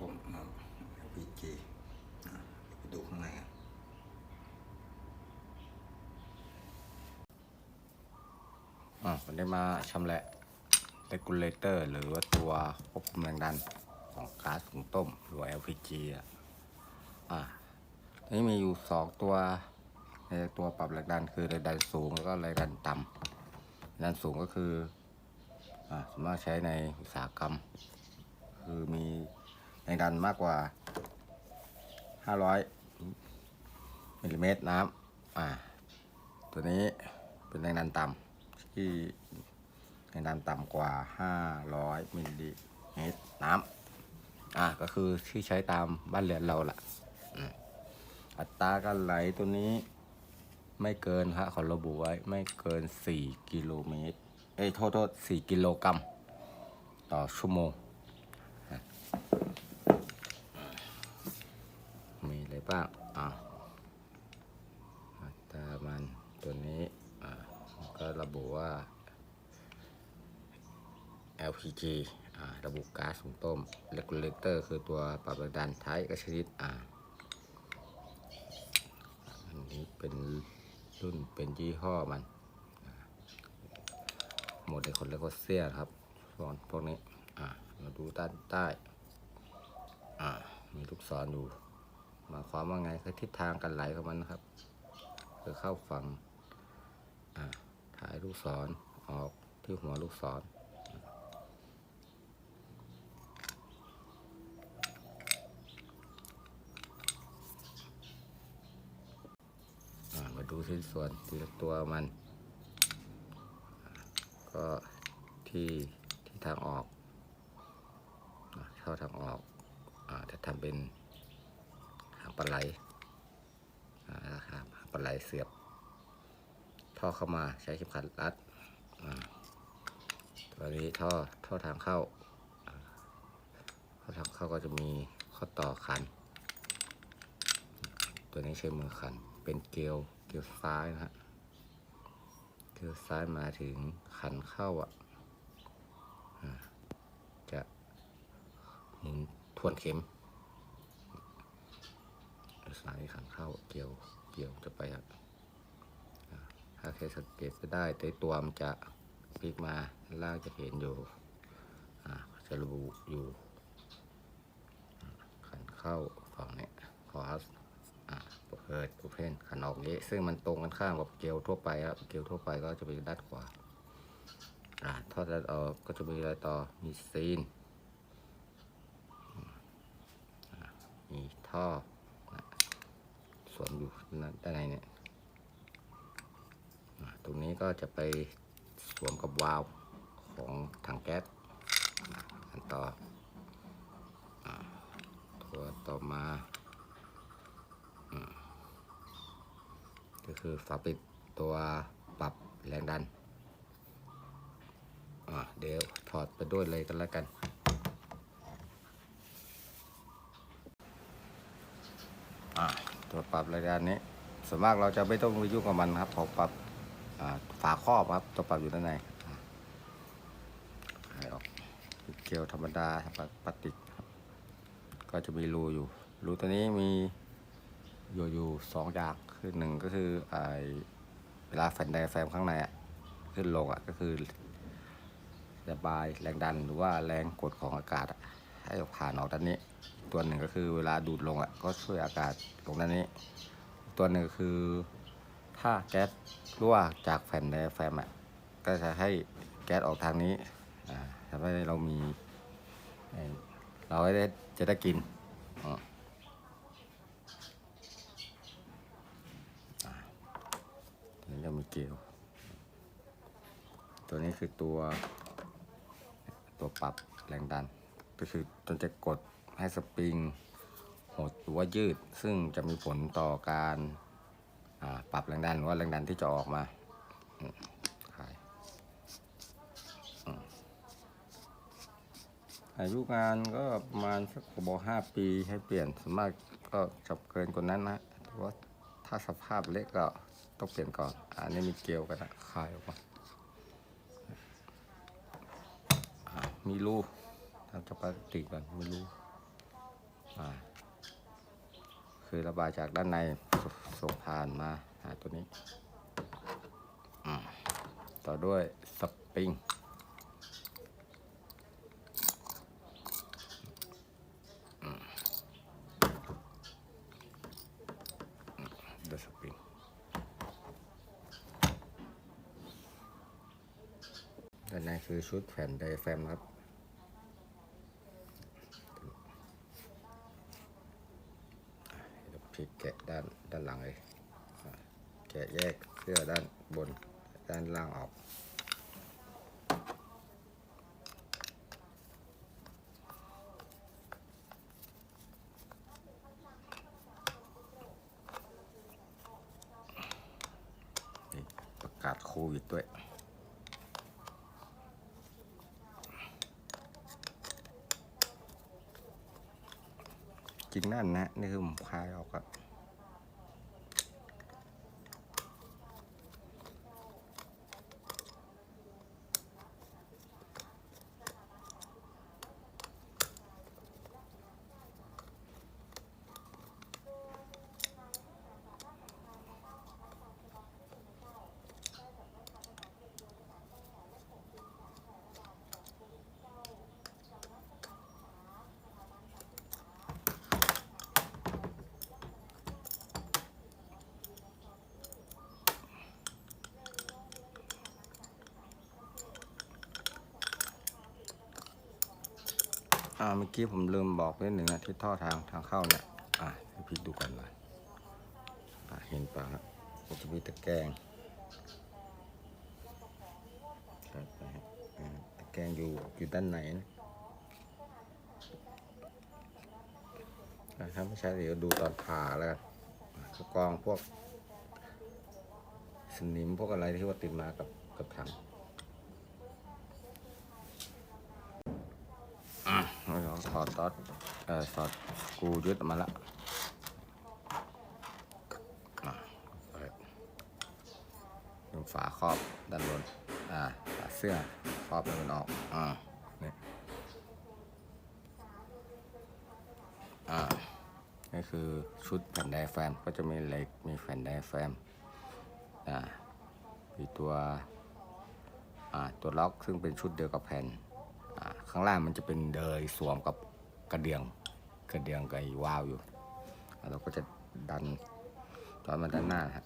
ต้มน้ำ LPG อะไปดูข้างในกันอะวันนี้มาชำแหละ regulator หรือว่าตัวควบคุมแรงดันของก๊าซหุงต้มหรือว่า LPG อะอะนนี้มีอยู่สองตัวในตัวปรับแรงดันคือแรงดันสูงแล้วก็แรงดันต่ำแรงดันสูงก็คืออ่าสามารถใช้ในอุตสาหกรรม คือมี แรงดันมากกว่า 500มิลลิเมตรน้ำอ่าตัวนี้เป็นแรงดันต่ำที่แรงดันต่ำกว่า 500มิลลิเมตรน้ำอ่าก็คือที่ใช้ตามบ้านเรือนเราล่ะอัตราการไหลตัวนี้ไม่เกินฮะขอระบุไว้ไม่เกิน 4 กิโลเมตร เอ้ยโทษโทษ4กิโลกรัมต่อชั่วโมง มีอะไร บ้างอ่าตามันตัวนี้อ่าก็ระบุว่า LPG อ่าระบุก๊าซหุงต้ม regulator คือตัวปรับรงดันท้ายกระชนิดอ่าอันนี้เป็นรุ่นเป็นยี่ห้อมันอ่าโมเดลคนเรียกว่าเซียครับส่วนพวกนี้ อ่ามาดูด้านใต้ อ่า มีลูกศรอยู่ หมายความว่าไงคือทิศทางการไหลของมันนะครับคือเข้าฝั่งอ่าถ่ายลูกศรออกที่หัวลูกศรอ่ามาดูชิ้นส่วนทีละตัวมัน ก็ที่ที่ทางออกอ่าเข้าทางออกอ่าจะทำเป็น ปลาไหลอ่าครับปลาไหลเสียบ ท่อเข้ามาใช้เข็มขัดรัดตัวนี้ท่อท่อทางเข้าท่อทางเข้าก็จะมีข้อต่อขัน ตัวนี้ใช้มือขัน เป็นเกลียวเกลียวซ้ายนะฮะเกลียวซ้ายมาถึงขันเข้าอะจะหมุนทวนเข็ม สายขันเข้าเกี่ยวเกี่ยวจะไปครับถ้าใครสังเกตจะได้ในตัวมันจะพลิกมาล่างจะเห็นอยู่จะระบุอยู่ขันเข้าฝั่งนี้คอสเปิดโอเพนขันออกนี้ ซึ่งมันตรงกันข้ามกับเกลียวทั่วไปครับเกลียวทั่วไปก็จะเป็นด้านขวาอ่าทอดด้านออกก็จะมีอะไรต่อมีซีนมีท่อ วมอยู่ด้านในเนี่ยตรงนี้ก็จะไปสวมกับวาล์วของถังแก๊สอันต่อตัวต่อมาก็คือฝาปิดตัวปรับแรงดันเดี๋ยวถอดไปด้วยเลยกันแล้วกัน อ่า ตัวปรับรายการนี้ ส่วนมากเราจะไม่ต้องไปยุ่งกับมันครับพอปรับฝาครอบครับ ตัวปรับอยู่ด้านในอ่าให้ออกเกลียวธรรมดาครับพลาสติกครับ ก็จะมีรูอยู่ รูตัวนี้มีอยู่อยู่สองอย่างคือหนึ่งก็คือไอเวลาแฟนไดแฟมข้างในอะขึ้นลงอะก็คือระบายแรงดันหรือว่าแรงกดของอากาศให้ออกผ่านออกด้านนี้ ตัวหนึ่งก็คือเวลาดูดลงอะก็ช่วยอากาศลงด้านนี้ ตัวหนึ่งคือถ้าแก๊สรั่วจากแผ่นไดอะแฟมอะก็จะให้แก๊สออกทางนี้อ่าทำให้เรามี เราได้จะได้กินอ่าอ่าตัวนี้จะมีเกลียวตัวนี้คือตัวตัวปรับแรงดัน ก็คือตัวจะกด ให้สปริงหดหรือว่ายืด ซึ่งจะมีผลต่อการาปรับแรงดันหรือว่าแรงดันที่จะออกมาอายุงานก็ประมาณสักบอกห้าปีให้เปลี่ยนส่วนมากก็จะเกินกว่านั้นนะแต่ว่าถ้าสภาพเล็กก็ต้องเปลี่ยนก่อน อันนี้มีเกลียวกันนะคลายออกมามีรูทำจากพลาสติกก่อนมีรู คือระบายจากด้านในสส่งผ่านมาหาตัวนี้ ต่อด้วยสปริงดสปริงด้านในคือชุดแผ่นไดแฟมครับ เดี๋ยวพ ลิกแกะด้านด้านหลังเลยแกะแยกเสื้อด้านบนด้านล่างออกประกาศโควิดด้วย กินนั่นนะนี่คือผมคลายออกอะ อ่าเมื่อกี้ผมลืมบอกไปหนึ่งนะที่ท่อทางทางเข้าเนี่ยอะให้พี่ดูกันหน่อยอะเห็นปะฮะมันจะมีตะแกรงครับนะฮะอ่าตะแกรงอยู่อยู่ด้านไหนนะถ้าไม่ใช่เดี๋ยวดูตอนผ่าแล้วกันอะก็กองพวกสนิมพวกอะไรที่ว่าติดมากับกับถัง เรา ถอดตอดเอ่อถอดกูยึดออกมาละอะเปิดดึงฝาครอบด้านบนอ่าฝาเสื้อครอบด้านบนออกอ่านี่อ่านี่คือชุดแผ่นไดแฟมก็จะมีเหล็กมีแผ่นไดแฟมอ่ามีตัวอ่าตัวล็อกซึ่งเป็นชุดเดียวกับแผ่น ข้างล่างมันจะเป็นเดยสวมกับกระเดียงกระเดียงกับไอ้วาวอยู่ เราก็จะดันตอนมันด้านหน้าฮะ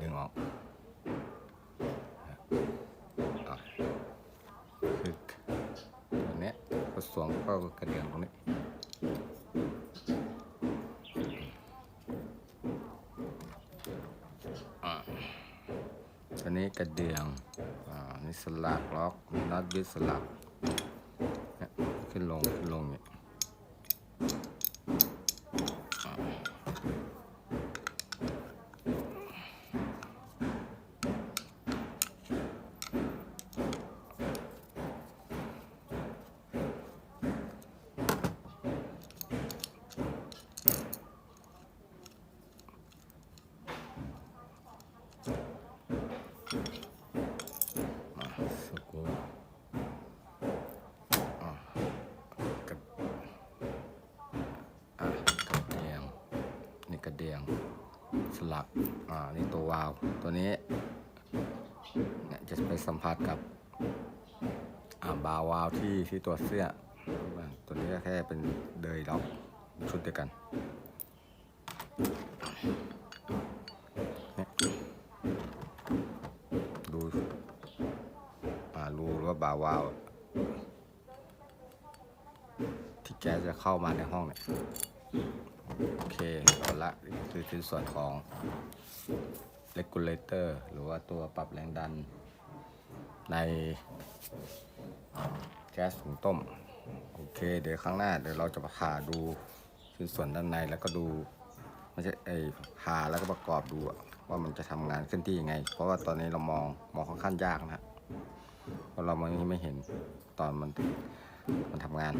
ดึงออกอะคือตัวเนี้ยก็สวมเข้ากระเดียงตรงนี้ นนี้กระเดียงอ่านี่สลักล็อกน็อตยึดสลักเนี่ยขึ้นลงขึ้นลงเนี่ยอ่ามาสกรูอ่ากระอ่ากระเดียง นี่กระเดียง ส ลัก อ่า นี่ตัววาล์วตัวนี้เนี่ยจะไปสัมผัสกับ อ่า บาวาล์วที่ที่ตัวเสื้อ ตัวนี้ก็แค่เป็นเดยล็อกชุดเดียวกันเนี่ยดู อ่า รูว่าบาวาล์วที่แก๊สจะเข้ามาในห้องเนี่ย โอเคเอาละคือชิ้นส่วนของ regulator หรือว่าตัวปรับแรงดัน ในแก๊สถุงต้ม โอเค เดี๋ยวครั้งหน้าเดี๋ยวเราจะผ่าดูชิ้นส่วนด้านในแล้วก็ดูไม่ใช่ไอผ่าแล้วก็ประกอบดูว่ามันจะทำงานเคลื่อนที่ยังไง เพราะว่าตอนนี้เรามองมองค่อนข้างยากนะฮะเพราะเราไม่ไม่เห็นตอนมันมันทำงาน